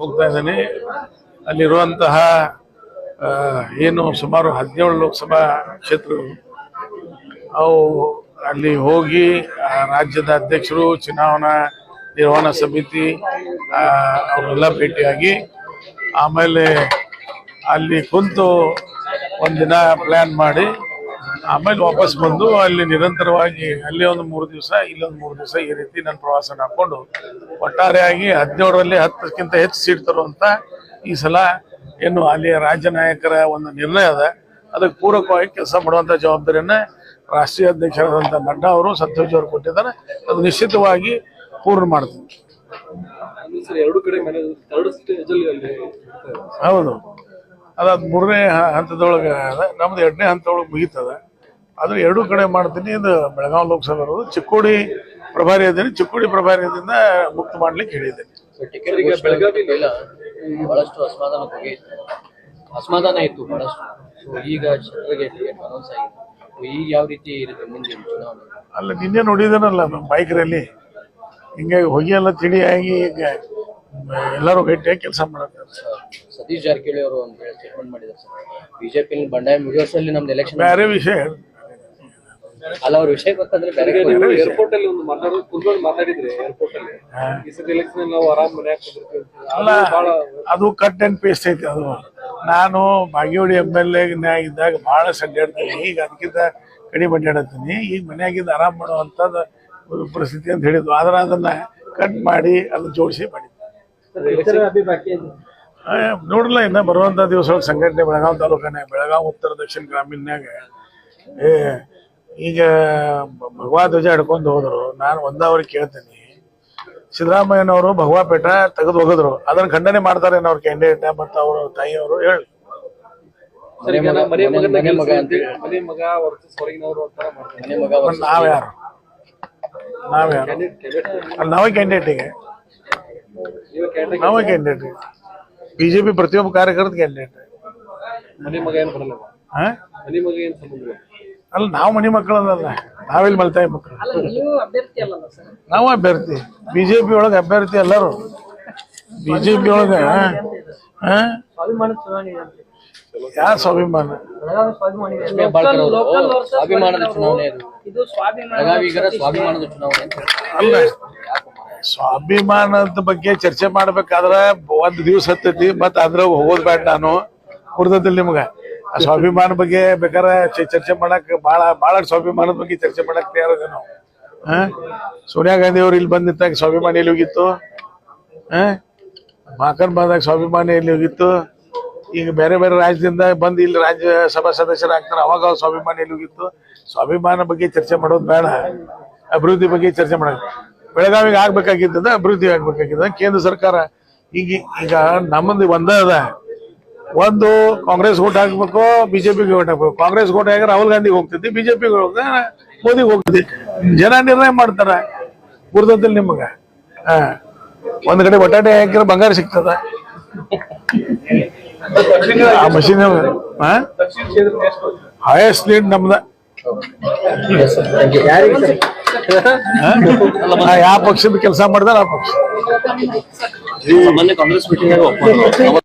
ಹೋಗ್ತಾ ಇದ್ದೀನಿ. ಅಲ್ಲಿರುವಂತಹ ಏನು ಸುಮಾರು ಹದಿನೇಳು ಲೋಕಸಭಾ ಕ್ಷೇತ್ರಗಳು, ಅವು ಅಲ್ಲಿ ಹೋಗಿ ರಾಜ್ಯದ ಅಧ್ಯಕ್ಷರು, ಚುನಾವಣಾ ನಿರ್ವಹಣಾ ಸಮಿತಿ ಅವರೆಲ್ಲ ಭೇಟಿಯಾಗಿ, ಆಮೇಲೆ ಅಲ್ಲಿ ಕುಂತು ಒಂದಿನ ಪ್ಲ್ಯಾನ್ ಮಾಡಿ ಆಮೇಲೆ ವಾಪಸ್ ಬಂದು ಅಲ್ಲಿ ನಿರಂತರವಾಗಿ ಅಲ್ಲಿ ಒಂದು ಮೂರು ದಿವಸ ಇಲ್ಲೊಂದು ಮೂರು ದಿವಸ ಈ ರೀತಿ ನನ್ನ ಪ್ರವಾಸ ಹಾಕೊಂಡು ಒಟ್ಟಾರೆಯಾಗಿ ಹದಿನೇಳರಲ್ಲಿ ಹತ್ತಕ್ಕಿಂತ ಹೆಚ್ಚು ಸೀಟ್ ತರುವಂತ ಈ ಸಲ ಏನು ಅಲ್ಲಿಯ ರಾಜ್ಯ ನಾಯಕರ ಒಂದು ನಿರ್ಣಯ ಅದ. ಅದಕ್ಕೆ ಪೂರಕವಾಗಿ ಕೆಲಸ ಮಾಡುವಂತ ಜವಾಬ್ದಾರಿಯನ್ನ ರಾಷ್ಟ್ರೀಯ ಅಧ್ಯಕ್ಷರಾದಂಥ ನಡ್ಡಾ ಅವರು ಸತ್ಯಜ್ ಅವರು ಕೊಟ್ಟಿದ್ದಾರೆ. ಅದು ನಿಶ್ಚಿತವಾಗಿ ಪೂರ್ಣ ಮಾಡ್ತೀನಿ ಹೌದು. ಅದಾದ ಮೂರನೇ ಹಂತದೊಳಗೆ ನಮ್ದು ಎರಡನೇ ಹಂತದೊಳಗೆ ಮುಗೀತದ. ಅದು ಎರಡೂ ಕಡೆ ಮಾಡ್ತೀನಿ. ಇದು ಬೆಳಗಾವಿ ಲೋಕಸಭೆ ಇರೋದು. ಚಿಕ್ಕೋಡಿ ಪ್ರಭಾರಿ ಇದ್ದೀನಿ ಚಿಕ್ಕೋಡಿ ಪ್ರಭಾರಿಯಿಂದ ಮುಕ್ತ ಮಾಡ್ಲಿಕ್ಕೆ ಹೇಳಿದ್ದೀನಿ. ಬಹಳಷ್ಟು ಅಸಮಾಧಾನ ಹೋಗಿ ಅಸಮಾಧಾನ ಇತ್ತು ಬಹಳಷ್ಟು. ಈಗ ಅನೌನ್ಸ್ ಆಗಿದೆ. ಈಗ ಯಾವ ರೀತಿ ಇರುತ್ತೆ ಮುಂದೆ ಅಲ್ಲ ನಿನ್ನೆ ನೋಡಿದನಲ್ಲ ಬೈಕ್ ರಲ್ಲಿ ಹಿಂಗಾಗಿ ಹೊಗೆ ಎಲ್ಲ ತಿಳಿಯಾಗಿ ಈಗ ಎಲ್ಲರೂ ಗಟ್ಟಿಯಾಗಿ ಕೆಲಸ ಮಾಡ್ತಾರೆ ಸತೀಶ್ ಜಾರಕಿಹೊಳಿ ಅವರು ಒಂದು ಸ್ಟೇಟ್ಮೆಂಟ್ ಮಾಡಿದ್ದಾರೆ ಸರ್. ಬಿಜೆಪಿ ಬಂಡಾಯ ಮುಗಿಯೋಷ್ಟರಲ್ಲಿ ನಮ್ದು ಎಲೆಕ್ಷನ್ ಬೇರೆ ವಿಷಯ. ಅಲ್ಲ ಅವ್ರ ವಿಷಯ ಗೊತ್ತಂದ್ರೆ ಬೇರೆ ಏರ್ಪೋರ್ಟ್ ಅಲ್ಲಿ ಒಂದು ಮಾತಾಡೋದು ಕುತ್ಕೊಂಡು ಮಾತಾಡಿದ್ರೆ ಏರ್ಪೋರ್ಟ್ ಅಲ್ಲಿ. ಈ ಸತಿ ಎಲೆಕ್ಷನ್ ನಾವು ಆರಾಮ್ ಮನೆ. ಅಲ್ಲ ಅದು ಕಟ್ ಅಂಡ್ ಪೇಸ್ಟ್ ಐತಿ ಅದು. ನಾನು ಬಾಗೇವಾಡಿ ಎಂ ಎಲ್ ಇದ್ದಾಗ ಬಹಳ ಸಂಡಾಡ್ತೀನಿ ಈಗ ಅದಕ್ಕಿಂತ ಕಡಿಮೆ ಅಡ್ಡಾಡತ್ತೀನಿ ಈಗ ಮನ್ಯಾಗಿಂದ ಆರಾಮ್ ಮಾಡುವಂಥದ್ದು ಒಂದು ಪರಿಸ್ಥಿತಿ ಅಂತ ಹೇಳಿದ್ವು ಆದ್ರೆ ಅದನ್ನ ಕಟ್ ಮಾಡಿ ಅದನ್ನ ಜೋಡಿಸಿ ಮಾಡಿದ್ವಿ ಆ, ನೋಡಲ್ಲ ಇನ್ನ ಬರುವಂತ ದಿವಸ ಸಂಘಟನೆ ಬೆಳಗಾವಿ ತಾಲೂಕನೇ ಬೆಳಗಾವಿ ಉತ್ತರ ದಕ್ಷಿಣ ಗ್ರಾಮೀಣನ್ಯಾಗ. ಏ ಈಗ ಭಗವಾ ಧ್ವಜ ಹಿಡ್ಕೊಂಡು ಹೋದ್ರು. ನಾನು ಒಂದವ್ರಿಗೆ ಕೇಳ್ತೀನಿ. ಸಿದ್ದರಾಮಯ್ಯನವರು ಭಗವಾ ಪೇಟ ತೆಗೆದು ಹೋಗಿದ್ರು. ಅದನ್ನ ಖಂಡನೆ ಮಾಡ್ತಾರೆ ಅವ್ರ ಕ್ಯಾಂಡಿಡೇಟ್ ಮತ್ತು ಅವ್ರ ತಾಯಿಯವರು ಹೇಳಿ. ನಾವ್ಯಾರು ನಾವ್ಯಾರು ಅಲ್ಲಿ ನಾವೇ ಕ್ಯಾಂಡಿಡೇಟಿಗೆ ಈಗ. ನೀವು ಕ್ಯಾಂಡಿಡೇಟ್ ನಾವೇ ಕ್ಯಾಂಡಿಡೇಟ್ ಬಿಜೆಪಿ ಪ್ರತಿಯೊಬ್ಬ ಕಾರ್ಯಕರ್ತ ಕ್ಯಾಂಡಿಡೇಟ್ ಮನೆ ಮಗ ಏನು ಬರಲ್ಲ? ಹಾ? ಮನೆ ಮಗ ಏನ್ ಸಂಬಂಧ. ಅಲ್ಲ ನಾವು ಮನೆ ಮಕ್ಕಳಲ್ಲ ನಾವೆಲ್ಲಿ ಮಲ್ತಾಯಿ ಮಕ್ಕಳು. ನೀವು ಅಭ್ಯರ್ಥಿ ಅಲ್ಲಲ್ಲ ಸರ್? ನಾವು ಅಭ್ಯರ್ಥಿ. ಬಿಜೆಪಿ ಒಳಗೆ ಅಭ್ಯರ್ಥಿ ಎಲ್ಲರೂ. ಬಿಜೆಪಿ ಒಳಗ ಹಾ ಒಳಗೆ ಚುನಾವಣೆ ಇದೆ ಅಂತೆ. ಯಾರ ಸ್ವಾಭಿಮಾನ? ಅಲ್ಲ ಸ್ವಾಭಿಮಾನದ ಬಗ್ಗೆ ಚರ್ಚೆ ಮಾಡ್ಬೇಕಾದ್ರ ಒಂದ್ ದಿವ್ಸ ಹತ್ತೈತಿ ಮತ್ತ ಅದ್ರಾಗ ಹೋಗೋದ್ ಬೇಡ ನಾನು. ಕುರ್ದದಲ್ಲಿ ನಿಮ್ಗ. ಸ್ವಾಭಿಮಾನ ಬಗ್ಗೆ ಬೇಕಾದ್ರೆ ಚರ್ಚೆ ಮಾಡಕ್ ಬಹಳ ಬಹಳ ಸ್ವಾಭಿಮಾನದ ಬಗ್ಗೆ ಚರ್ಚೆ ಮಾಡಕ್ ತಯಾರದ ನಾವು. ಸೋನಿಯಾ ಗಾಂಧಿ ಅವ್ರು ಇಲ್ಲಿ ಬಂದಿದ್ದಾಗ ಸ್ವಾಭಿಮಾನ ಎಲ್ಲಿ ಹೋಗಿತ್ತು? ಹಾ? ಮಾಕನ್ ಬಂದಾಗ ಸ್ವಾಭಿಮಾನ ಎಲ್ಲಿ ಹೋಗಿತ್ತು? ಈಗ ಬೇರೆ ಬೇರೆ ರಾಜ್ಯದಿಂದ ಬಂದು ಇಲ್ಲಿ ರಾಜ್ಯ ಸಭಾ ಸದಸ್ಯರಾಗ್ತಾರೆ, ಅವಾಗ ಅವ್ರ ಸ್ವಾಭಿಮಾನ ಎಲ್ಲಿ ಹೋಗಿತ್ತು? ಸ್ವಾಭಿಮಾನ ಬಗ್ಗೆ ಚರ್ಚೆ ಮಾಡೋದು ಬೇಡ. ಅಭಿವೃದ್ಧಿ ಬಗ್ಗೆ ಚರ್ಚೆ ಮಾಡೋದು ಬೆಳಗಾವಿಗೆ ಆಗ್ಬೇಕಾಗಿದ್ದದ ಅಭಿವೃದ್ಧಿ ಆಗ್ಬೇಕಾಗಿದ್ದ ಕೇಂದ್ರ ಸರ್ಕಾರ ಈಗ ಈಗ ನಮ್ಮದು ಒಂದೇ ಅದ. ಒಂದು ಕಾಂಗ್ರೆಸ್ ಓಟ್ ಹಾಕ್ಬೇಕು, ಬಿಜೆಪಿಗೆ ಓಟ್ ಹಾಕ್ಬೇಕು. ಕಾಂಗ್ರೆಸ್ ಓಟ್ ಹಾಕಿದ್ರೆ ರಾಹುಲ್ ಗಾಂಧಿಗೆ ಹೋಗ್ತೈತಿ ಬಿಜೆಪಿಗೆ ಹೋಗ ಮೋದಿಗೆ ಹೋಗ್ತೈತಿ ಜನ ನಿರ್ಣಯ ಮಾಡ್ತಾರ ಗುರುತದಲ್ಲಿ ನಿಮಗ. ಒಂದ್ ಕಡೆ ಬಟಾಟೆ ಹಾಕಿದ್ರೆ ಬಂಗಾರ ಸಿಗ್ತದ. ಆ ಮಷೀನ್ ಹೈಯೆಸ್ಟ್ ಲೀಡ್ ನಮ್ದ. ಯಾವ ಪಕ್ಷದ ಕೆಲಸ ಮಾಡ್ದಾರ ಆ ಪಕ್ಷ. ಕಾಂಗ್ರೆಸ್ ಮೀಟಿಂಗ್